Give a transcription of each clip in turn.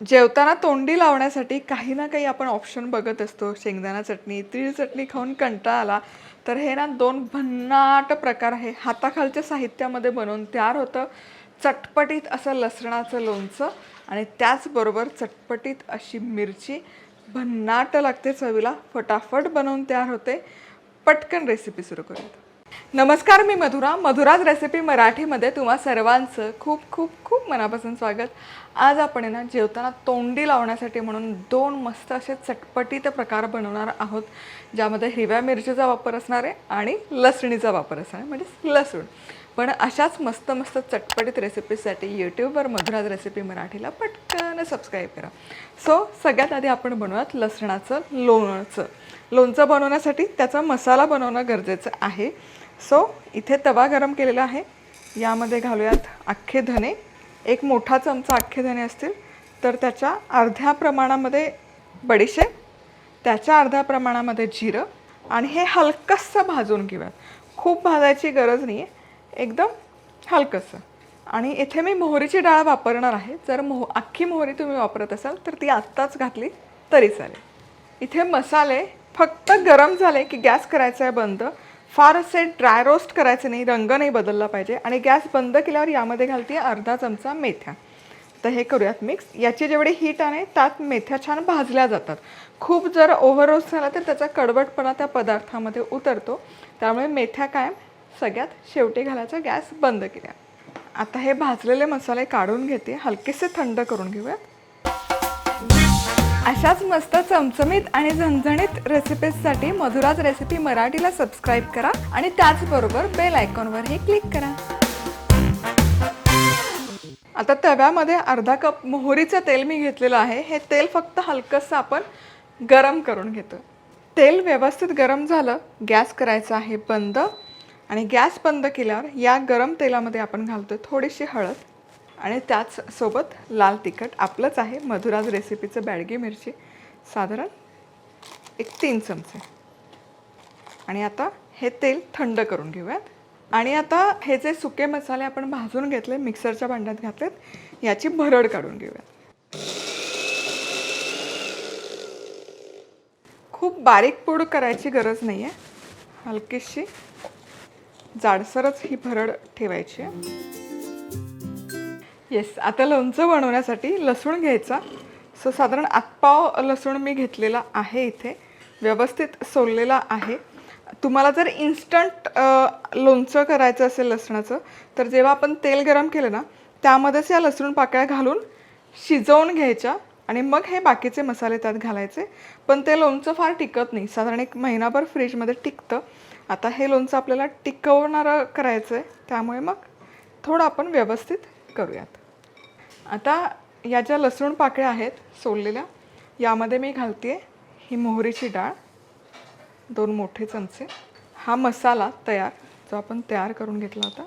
जेवताना तोंडी लावण्यासाठी काही ना काही आपण ऑप्शन बघत असतो. शेंगदाणा चटणी तीळ चटणी खाऊन कंटाळा आला तर हे ना दोन भन्नाट प्रकार आहे. हाताखालच्या साहित्यामध्ये बनवून तयार होतं. चटपटीत असं लसणाचं लोणचं आणि त्याचबरोबर चटपटीत अशी मिरची. भन्नाट लागते चवीला. फटाफट बनवून तयार होते. पटकन रेसिपी सुरू करूयात. नमस्कार मी मधुरा. मधुराज रेसिपी मराठीमध्ये तुम्हा सर्वांचं खूप खूप खूप मनापासून स्वागत. आज आपण आहे ना जेवताना तोंडी लावण्यासाठी म्हणून दोन मस्त असे चटपटीत प्रकार बनवणार आहोत ज्यामध्ये हिरव्या मिरचीचा वापर असणार आहे आणि लसणीचा वापर असणार आहे म्हणजे लसूण. पण अशाच मस्त मस्त चटपटीत रेसिपीसाठी यूट्यूबवर मधुराज रेसिपी मराठीला पटकन सबस्क्राईब करा. सो सगळ्यात आधी आपण बनवूयात लसणाचं लोणचं. लोणचं बनवण्यासाठी त्याचा मसाला बनवणं गरजेचं आहे. सो इथे तवा गरम केलेला आहे. यामध्ये घालूयात अख्खे धने. एक मोठा चमचा अख्खे धने असतील तर त्याच्या अर्ध्या प्रमाणामध्ये बडीशेप त्याच्या अर्ध्या प्रमाणामध्ये जिरं आणि हे हलकंसं भाजून घेऊयात. खूप भाजायची गरज नाही आहे एकदम हलकंसं. आणि इथे मी मोहरीची डाळ वापरणार आहे. जर मोह अख्खी मोहरी तुम्ही वापरत असाल तर ती आत्ताच घातली तरी चालेल. इथे मसाले फक्त गरम झाले की गॅस करायचा आहे बंद. फार असे ड्राय रोस्ट करायचे नाही रंग नाही बदलला पाहिजे. आणि गॅस बंद केल्यावर यामध्ये घालते अर्धा चमचा मेथ्या. तर हे करूयात मिक्स याची जेवढी हीट आहे त्यात मेथ्या छान भाजल्या जातात. खूप जर ओव्हर रोस्ट झाला तर त्याचा कडवटपणा त्या पदार्थामध्ये उतरतो. त्यामुळे मेथ्या कायम सगळ्यात शेवटी घालायचा गॅस बंद केला आता हे भाजलेले मसाले काढून घेते हलकेसे थंड करून घेऊयात. अशाच मस्त चमचमीत आणि झणझणीत रेसिपीजसाठी मधुराज रेसिपी मराठीला सबस्क्राईब करा आणि त्याचबरोबर बेल आयकॉनवरही क्लिक करा. आता तव्यामध्ये अर्धा कप मोहरीचं तेल मी घेतलेलं आहे. हे तेल फक्त हलकंसं आपण गरम करून घेतो. तेल व्यवस्थित गरम झालं गॅस करायचा आहे बंद. आणि गॅस बंद केल्यावर या गरम तेलामध्ये आपण घालतो आहे थोडीशी हळद आणि त्याच सोबत लाल तिखट. आपलंच आहे मधुराज रेसिपीचं बॅडगी मिरची. साधारण एक तीन चमचे. आणि आता हे तेल थंड करून घेऊयात. आणि आता हे जे सुके मसाले आपण भाजून घेतले मिक्सरच्या भांड्यात घातलेत याची भरड काढून घेऊयात. खूप बारीक पूड करायची गरज नाही आहे हलकीशी जाडसरच ही भरड ठेवायची आहे. येस आता लोणचं बनवण्यासाठी लसूण घ्यायचा. सो साधारण आतपाव लसूण मी घेतलेला आहे इथे. व्यवस्थित सोललेला आहे. तुम्हाला जर इन्स्टंट लोणचं करायचं असेल लसणाचं तर जेव्हा आपण तेल गरम केलं ना त्यामध्येच या लसूण पाकळ्या घालून शिजवून घ्यायच्या. आणि मग हे बाकीचे मसाले त्यात घालायचे. पण ते लोणचं फार टिकत नाही. साधारण एक महिनाभर फ्रीजमध्ये टिकतं. आता हे लोणचं आपल्याला टिकवणारं करायचं आहे त्यामुळे मग थोडं आपण व्यवस्थित करूयात. आता या ज्या लसूण पाकळ्या आहेत सोललेल्या यामध्ये मी घालते ही मोहरीची डाळ. दोन मोठे चमचे. हा मसाला तयार जो आपण तयार करून घेतला होता.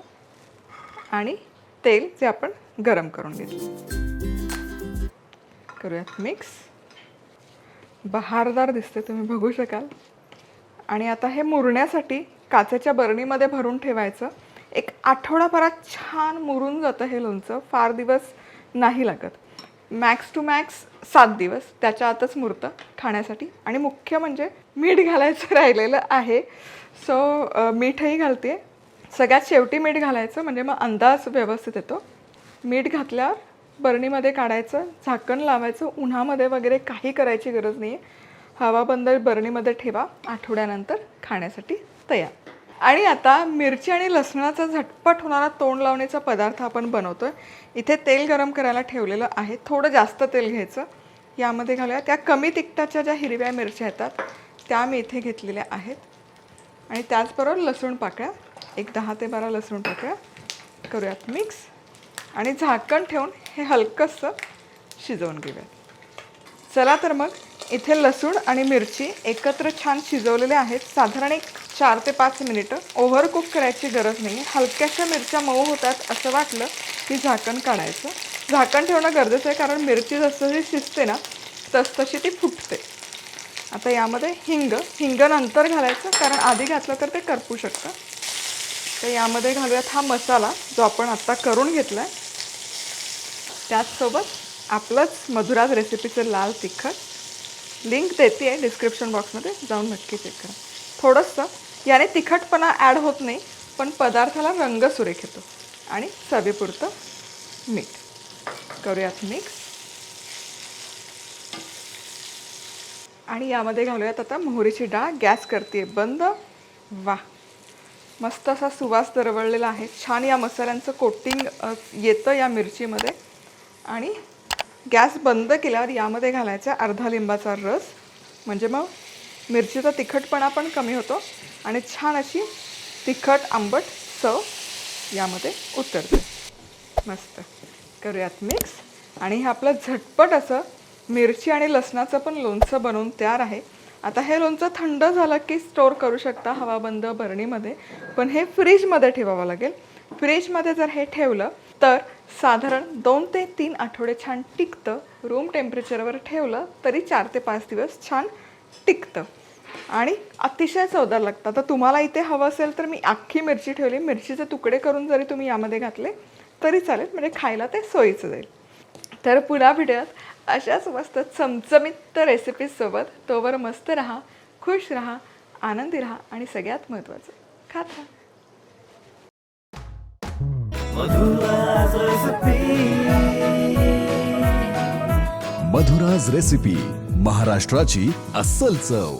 आणि तेल जे आपण गरम करून घेतलं. करूयात मिक्स बहारदार दिसते तुम्ही बघू शकाल. आणि आता हे मुरण्यासाठी काचेच्या बरणीमध्ये भरून ठेवायचं. एक आठवडाभरात छान मुरून जातं हे लोणचं. फार दिवस नाही लागत. मॅक्स टू मॅक्स सात दिवस. त्याच्या आतच मुरतं खाण्यासाठी. आणि मुख्य म्हणजे मीठ घालायचं राहिलेलं आहे. सो मीठही घालते. सगळ्यात शेवटी मीठ घालायचं म्हणजे मग अंदाज व्यवस्थित येतो. मीठ घातल्यावर बरणीमध्ये काढायचं झाकण लावायचं उन्हामध्ये वगैरे काही करायची गरज नाही आहे हवाबंद बरणीमध्ये ठेवा आठवड्यानंतर खाण्यासाठी तयार. आणि आता मिरची आणि लसणाचा झटपट होणारा तोंड लावण्याचा पदार्थ आपण बनवतो आहे इथे तेल गरम करायला ठेवलेलं आहे. थोडं जास्त तेल घ्यायचं. यामध्ये घालूया. त्या कमी तिखटाच्या ज्या हिरव्या मिरच्या येतात त्या मी इथे घेतलेल्या आहेत. आणि त्याचबरोबर लसूण पाकळ्या. एक दहा ते बारा लसूण पाकळ्या करूयात मिक्स. आणि झाकण ठेवून हे हलकंसं शिजवून घेऊयात चला तर मग इथे लसूण आणि मिरची एकत्र छान शिजवलेले आहेत. साधारण एक चार ते पाच मिनिटं ओव्हर कुक करायची गरज नाही हलक्याशा मिरच्या मऊ होतात असं वाटलं की झाकण काढायचं. झाकण ठेवणं गरजेचं आहे कारण मिरची जसं शिजते ना तसतशी ती फुटते. आता यामध्ये हिंग हिंग नंतर घालायचं कारण आधी घातलं तर ते करपू शकतं. तर यामध्ये घालूयात हा मसाला जो आपण आत्ता करून घेतला आहे त्याचसोबत आपलंच मधुराज रेसिपीचं लाल तिखट. लिंक देते आहे डिस्क्रिप्शन बॉक्समध्ये जाऊन नक्की चेक करा. थोडंसं याने तिखटपणा ॲड होत नाही पण पदार्थाला रंग सुरेख येतो आणि चवीपुरतं मीठ. करूयात मिक्स आणि यामध्ये घालूयात आता मोहरीची डाळ. गॅस करते बंद. वा मस्त असा सुवास दरवळलेला आहे. छान या मसाल्यांचं कोटिंग येतं या मिरचीमध्ये. आणि गॅस बंद केल्यावर यामध्ये घालायचा अर्धा लिंबाचा रस. म्हणजे मग मिरचीचा तिखटपणा पण कमी होतो आणि छान अशी तिखट आंबट चव यामध्ये उतरते. मस्त. करूयात मिक्स आणि हे आपलं झटपट असं मिरची आणि लसणाचं पण लोणचं बनवून तयार आहे. आता हे लोणचं थंड झालं की स्टोर करू शकता हवाबंद बरणीमध्ये. पण हे फ्रीजमध्ये ठेवावं लागेल. फ्रीजमध्ये जर हे ठेवलं तर साधारण दोन ते तीन आठवडे छान टिकतं. रूम टेम्परेचरवर ठेवलं तरी चार ते पाच दिवस छान टिकतं. आणि अतिशय चवदार लागतं. आता तुम्हाला इथे हवं असेल तर मी अख्खी मिरची ठेवली. मिरचीचे तुकडे करून जरी तुम्ही यामध्ये घातले तरी चालेल. म्हणजे खायला ते सोयीचं जाईल. तर पुन्हा भेटूयात. अशाच मस्त चमचमीत रेसिपीजसोबत तोवर मस्त राहा खुश राहा आनंदी राहा आणि सगळ्यात महत्त्वाचं खात राहा. मधुराज रेसिपी महाराष्ट्राची अस्सल चव.